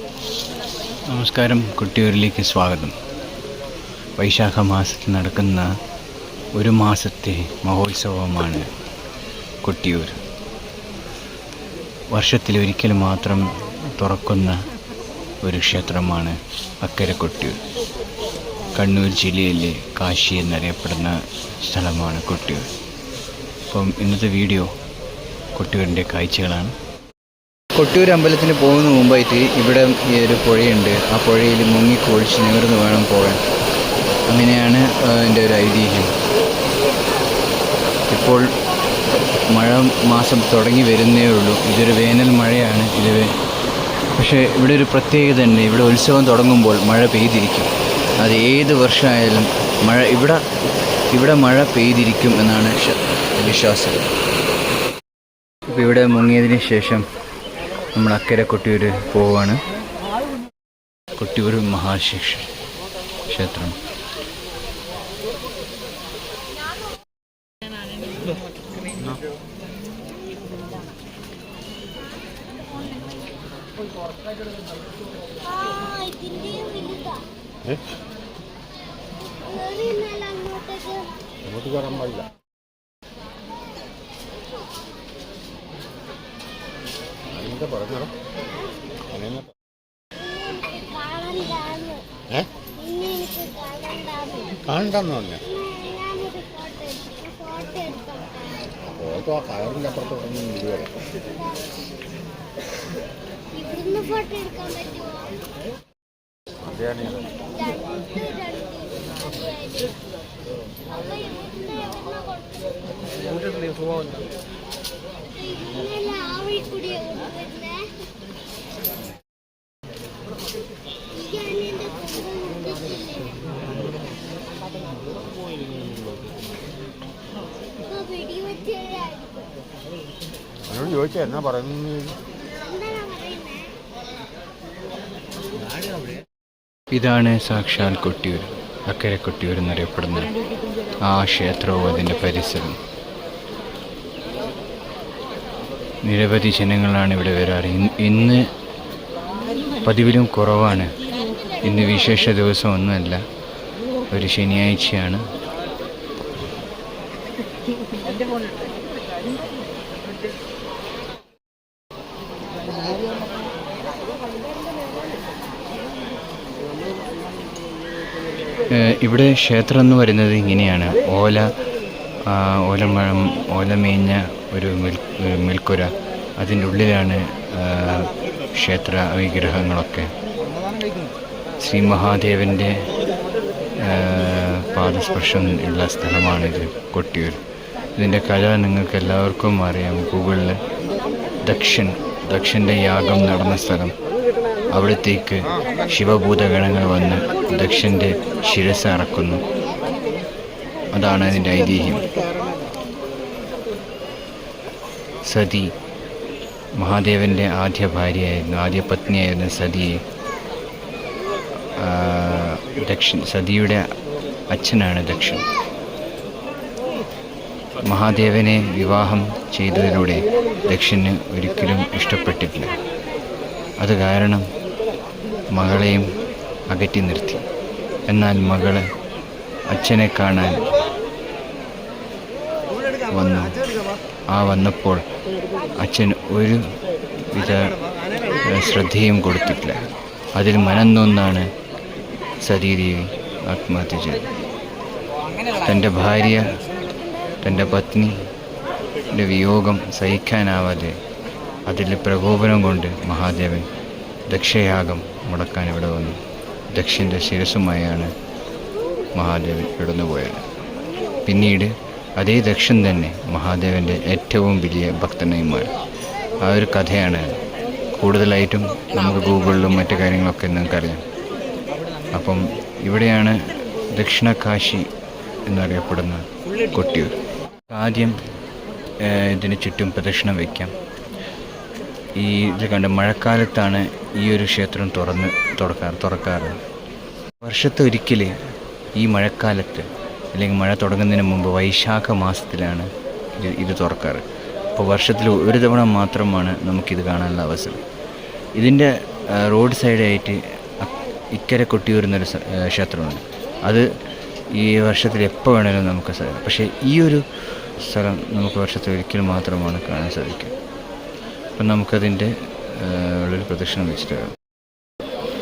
നമസ്കാരം കുട്ടിയൂരിലേക്ക് സ്വാഗതം. വൈശാഖ മാസത്തിൽ നടക്കുന്ന ഒരു മാസത്തെ മഹോത്സവമാണ് കൊട്ടിയൂർ. വർഷത്തിലൊരിക്കൽ മാത്രം തുറക്കുന്ന ഒരു ക്ഷേത്രമാണ് അക്കരെ കൊട്ടിയൂർ. കണ്ണൂർ ജില്ലയിലെ കാശി എന്നറിയപ്പെടുന്ന സ്ഥലമാണ് കൊട്ടിയൂർ. അപ്പം ഇന്നത്തെ വീഡിയോ കൊട്ടിയൂരിന്റെ കാഴ്ചകളാണ്. കൊട്ടിയൂർ അമ്പലത്തിന് പോകുന്ന മുമ്പായിട്ട് ഇവിടെ ഈ ഒരു പുഴയുണ്ട്. ആ പുഴയിൽ മുങ്ങി കുഴിച്ച് നിവർന്ന് വേണം പോകാൻ. അങ്ങനെയാണ് എന്റെ ഒരു ഐതിഹ്യം. ഇപ്പോൾ മഴ മാസം തുടങ്ങി വരുന്നേ ഉള്ളൂ. ഇതൊരു വേനൽ മഴയാണ്. ഇത് പക്ഷേ ഇവിടെ ഒരു പ്രത്യേകത ഉണ്ട്. ഇവിടെ ഉത്സവം തുടങ്ങുമ്പോൾ മഴ പെയ്തിരിക്കും. അത് ഏത് വർഷമായാലും മഴ ഇവിടെ ഇവിടെ മഴ പെയ്തിരിക്കും എന്നാണ് വിശ്വാസം. ഇപ്പോൾ ഇവിടെ മുങ്ങിയതിന് ശേഷം നമ്മൾ അക്കരെ കൊട്ടിയൂർ പോവാണ്. കൊട്ടിയൂർ മഹാശിക്ഷ ക്ഷേത്രം? അങ്ങോട്ട് കയറാൻ പാടില്ല. എന്താ പറഞ്ഞോ. ഏ? കാണണ്ടാന്ന്. പറഞ്ഞ. ഫോട്ടോ ആ കയറിന്റെ ഫോട്ടോ എടുക്കാൻ പറ്റുമോ? അതെയാണ് ഞാൻ രണ്ട് രണ്ട് ചോദിച്ചാ എന്നാ പറയുന്നത്? ഇതാണ് സാക്ഷാൽ കൊട്ടിയൂർ. അക്കരെ കൊട്ടിയൂർ എന്നറിയപ്പെടുന്ന ആ ക്ഷേത്രവും അതിന്റെ പരിസരം നിരവധി ജനങ്ങളാണ് ഇവിടെ വരാറ്. ഇന്ന് പതിവിലും കുറവാണ്. ഇന്ന് വിശേഷ ദിവസം ഒന്നുമല്ല. ഒരു ശനിയാഴ്ചയാണ്. ഇവിടെ ക്ഷേത്രം എന്ന് പറയുന്നത് ഇങ്ങനെയാണ്. ഓല ഓലമഴം ഓലമേഞ്ഞ ഒരു മേൽക്കുര. അതിന്റെ ഉള്ളിലാണ് ക്ഷേത്ര വിഗ്രഹങ്ങളൊക്കെ. ശ്രീ മഹാദേവന്റെ പാദസ്പർശം ഉള്ള സ്ഥലമാണിത് കൊട്ടിയൂർ. ഇതിന്റെ കല നിങ്ങൾക്ക് എല്ലാവർക്കും അറിയാം. ഗൂഗിളിൽ ദക്ഷൻ ദക്ഷന്റെ യാഗം നടന്ന സ്ഥലം. അവിടത്തേക്ക് ശിവഭൂതഗണങ്ങൾ വന്ന് ദക്ഷന്റെ ശിരസ് അറക്കുന്നു. അതാണ് അതിന്റെ ഐതിഹ്യം. സതി. മഹാദേവന്റെ ആദ്യ ഭാര്യയായിരുന്നു ആദ്യ പത്നിയായിരുന്ന സതിയെ ദക്ഷൻ സതിയുടെ അച്ഛനാണ് ദക്ഷൻ മഹാദേവനെ വിവാഹം ചെയ്തതിലൂടെ ദക്ഷന് ഒരിക്കലും ഇഷ്ടപ്പെട്ടിട്ടില്ല. അത് കാരണം മകളെയും അകറ്റി നിർത്തി. എന്നാൽ മകൾ അച്ഛനെ കാണാൻ വന്നു. ആ വന്നപ്പോൾ അച്ഛൻ ഒരു വിധ ശ്രദ്ധയും കൊടുത്തിട്ടില്ല. അതിൽ മനന്നൊന്നാണ് സതീദേവി ആത്മഹത്യ ചെയ്തത്. തന്റെ ഭാര്യ തന്റെ പത്നിയുടെ വിയോഗം സഹിക്കാനാവാതെ അതിൽ പ്രകോപനം കൊണ്ട് മഹാദേവൻ ദക്ഷയാഗം മുടക്കാൻ ഇവിടെ വന്നു. ദക്ഷന്റെ ശിരസുമായാണ് മഹാദേവൻ ഇടന്നുപോയത്. പിന്നീട് അതേ ദക്ഷൻ തന്നെ മഹാദേവന്റെ ഏറ്റവും വലിയ ഭക്തനായി മാറി ആ ഒരു കഥയാണ് കൂടുതലായിട്ടും നമുക്ക് ഗൂഗിളിലും മറ്റു കാര്യങ്ങളൊക്കെ നിങ്ങൾക്കറിയാം. അപ്പം ഇവിടെയാണ് ദക്ഷിണ കാശി എന്നറിയപ്പെടുന്ന കൊട്ടിയൂർ. ആദ്യം ഇതിന് ചുറ്റും പ്രദക്ഷിണം വയ്ക്കാം ഈ ഇത് കണ്ട് മഴക്കാലത്താണ് ഈ ഒരു ക്ഷേത്രം തുറന്ന് തുറക്കാറ് തുറക്കാറ്. വർഷത്തെ ഒരിക്കൽ ഈ മഴക്കാലത്ത് അല്ലെങ്കിൽ മഴ തുടങ്ങുന്നതിന് മുമ്പ് വൈശാഖ മാസത്തിലാണ് ഇത് ഇത് തുറക്കാറ്. അപ്പോൾ വർഷത്തിൽ ഒരു തവണ മാത്രമാണ് നമുക്കിത് കാണാനുള്ള അവസരം. ഇതിന്റെ റോഡ് സൈഡായിട്ട് ഇക്കരെ കൊട്ടിയൂർ എന്നൊരു ക്ഷേത്രമാണ് ക്ഷേത്രമുണ്ട്. അത് ഈ വർഷത്തിൽ എപ്പോൾ വേണമെങ്കിലും നമുക്ക് സാധിക്കും പക്ഷേ ഈ ഒരു സ്ഥലം നമുക്ക് വർഷത്തിൽ ഒരിക്കൽ മാത്രമാണ് കാണാൻ സാധിക്കുക. അപ്പം നമുക്കതിന്റെ ആ, ഉള്ളൊരു പ്രദക്ഷിണം വെച്ചിട്ട്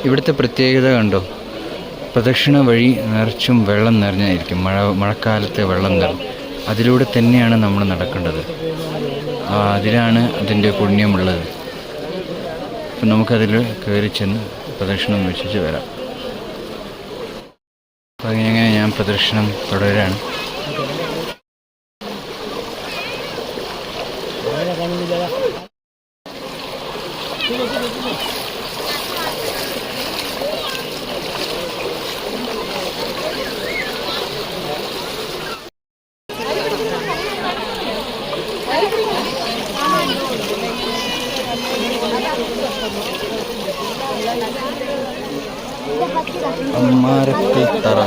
ഇവിടുത്തെ പ്രത്യേകത കണ്ടോ? പ്രദക്ഷിണ വഴി നിറച്ചും വെള്ളം നിറഞ്ഞായിരിക്കും. മഴ മഴക്കാലത്തെ വെള്ളം നിറഞ്ഞ് അതിലൂടെ തന്നെയാണ് നമ്മൾ നടക്കേണ്ടത്. അതിലാണ് അതിന്റെ പുണ്യമുള്ളത്. അപ്പം നമുക്കതിൽ കയറി ചെന്ന് പ്രദക്ഷിണം വെച്ചിട്ട് വരാം. അപ്പം അങ്ങനെ ഞാൻ പ്രദക്ഷിണം തുടരാണ്. അമ്മാരത്തിൽ തറ.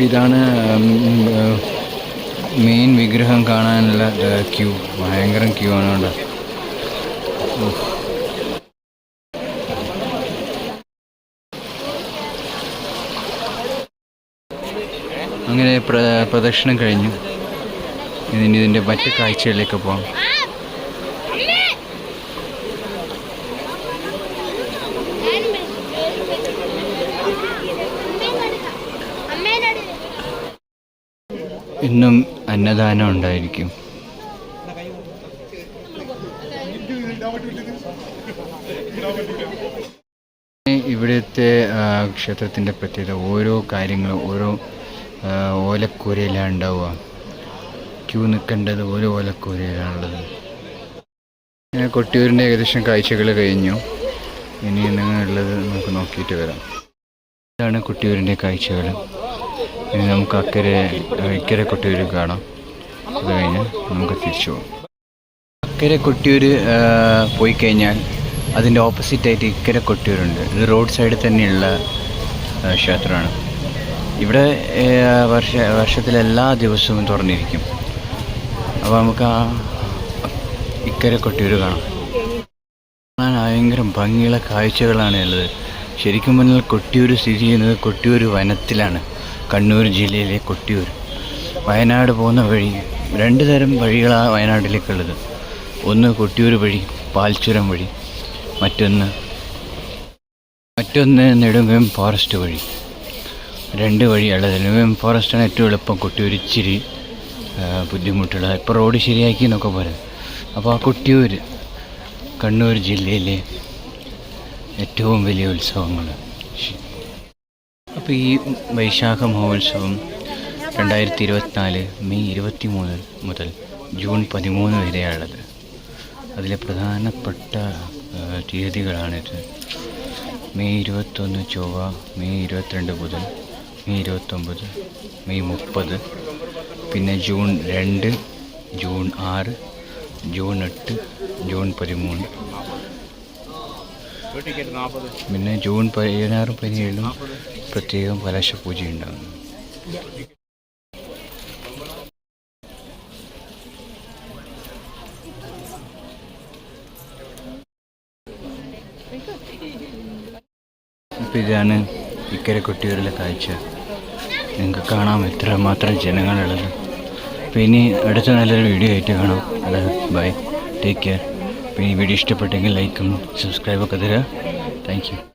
ഇതാണ് മെയിൻ വിഗ്രഹം കാണാനുള്ള ക്യൂ ഭയങ്കര ക്യൂ ആണ് കേട്ടോ അങ്ങനെ പ്ര പ്രദക്ഷിണം കഴിഞ്ഞു. ഇനി ഇതിന്റെ മറ്റ് കാഴ്ചകളിലേക്ക് പോകാം ഇന്നും അന്നദാനം ഉണ്ടായിരിക്കും. ഇവിടുത്തെ ക്ഷേത്രത്തിന്റെ പ്രത്യേകത ഓരോ കാര്യങ്ങളും ഓരോ ഓലക്കൂരയിലാണ് ഉണ്ടാവുക ക്യൂ നിൽക്കേണ്ടത് ഒരു ഓലക്കൂരയിലാണുള്ളത്. ഇങ്ങനെ കൊട്ടിയൂരിന്റെ ഏകദേശം കാഴ്ചകൾ കഴിഞ്ഞു. ഇനി എന്തെങ്കിലുള്ളത് നമുക്ക് നോക്കിയിട്ട് വരാം. ഇതാണ് കൊട്ടിയൂരിന്റെ കാഴ്ചകൾ. ഇനി നമുക്ക് അക്കരെ ഇക്കരെ കൊട്ടിയൂർ കാണാം. അത് കഴിഞ്ഞ് നമുക്ക് തിരിച്ചു പോകാം. അക്കരെ കൊട്ടിയൂർ പോയി കഴിഞ്ഞാൽ അതിന്റെ ഓപ്പോസിറ്റായിട്ട് ഇക്കരെ കൊട്ടിയൂരുണ്ട്. ഇത് റോഡ് സൈഡിൽ തന്നെയുള്ള ക്ഷേത്രമാണ്. ഇവിടെ വർഷ വർഷത്തിലെല്ലാ ദിവസവും തുറന്നിരിക്കും. അപ്പോൾ നമുക്ക് ആ ഇക്കരെ കൊട്ടിയൂർ കാണാം. കാണാൻ ഭയങ്കര ഭംഗിയുള്ള കാഴ്ചകളാണ് ഉള്ളത്. ശരിക്കും പറഞ്ഞാൽ കൊട്ടിയൂർ സ്ഥിതി ചെയ്യുന്നത് കൊട്ടിയൂർ വനത്തിലാണ്. കണ്ണൂർ ജില്ലയിലെ കൊട്ടിയൂർ വയനാട് പോകുന്ന വഴി രണ്ട് തരം വഴികളാണ് വയനാട്ടിലേക്കുള്ളത് ഒന്ന് കൊട്ടിയൂർ വഴി പാൽച്ചുരം വഴി. മറ്റൊന്ന് മറ്റൊന്ന് നെടുങ്കം ഫോറസ്റ്റ് വഴി. രണ്ട് വഴിയുള്ളത് നെടുങ്കം ഫോറസ്റ്റാണ് ഏറ്റവും എളുപ്പം. കുട്ടി ഒരിച്ചിരി ബുദ്ധിമുട്ടുള്ള ഇപ്പോൾ റോഡ് ശരിയാക്കി എന്നൊക്കെ പറയുന്നത് അപ്പോൾ ആ കൊട്ടിയൂർ കണ്ണൂർ ജില്ലയിലെ ഏറ്റവും വലിയ ഉത്സവങ്ങൾ അപ്പോൾ ഈ വൈശാഖ മഹോത്സവം രണ്ടായിരത്തി ഇരുപത്തിനാല് മെയ് ഇരുപത്തി മൂന്ന് മുതൽ ജൂൺ പതിമൂന്ന് വരെയാണുള്ളത്. അതിലെ പ്രധാനപ്പെട്ട തീയതികളാണിത്. മെയ് ഇരുപത്തൊന്ന് ചൊവ്വ മെയ് ഇരുപത്തിരണ്ട് ബുധൻ മെയ് ഇരുപത്തൊമ്പത് മെയ് മുപ്പത് പിന്നെ ജൂൺ രണ്ട് ജൂൺ ആറ് ജൂൺ എട്ട് ജൂൺ പതിമൂന്ന്. പിന്നെ ജൂൺ പതിനാറും പതിനേഴിലും പ്രത്യേകം കലശപൂജ ഉണ്ടാകുന്നു. അപ്പോൾ ഇതാണ് ഇക്കരെ കുട്ടികളിലെ കാഴ്ച. നിങ്ങൾക്ക് കാണാം എത്ര മാത്രം ജനങ്ങളുള്ളത്. അപ്പോൾ ഇനി അടുത്ത നല്ലൊരു വീഡിയോ ആയിട്ട് കാണാം. അത് ബൈ ടേക്ക് കെയർ അപ്പോൾ ഈ വീഡിയോ ഇഷ്ടപ്പെട്ടെങ്കിൽ ലൈക്കും സബ്സ്ക്രൈബൊക്കെ തരിക താങ്ക് യു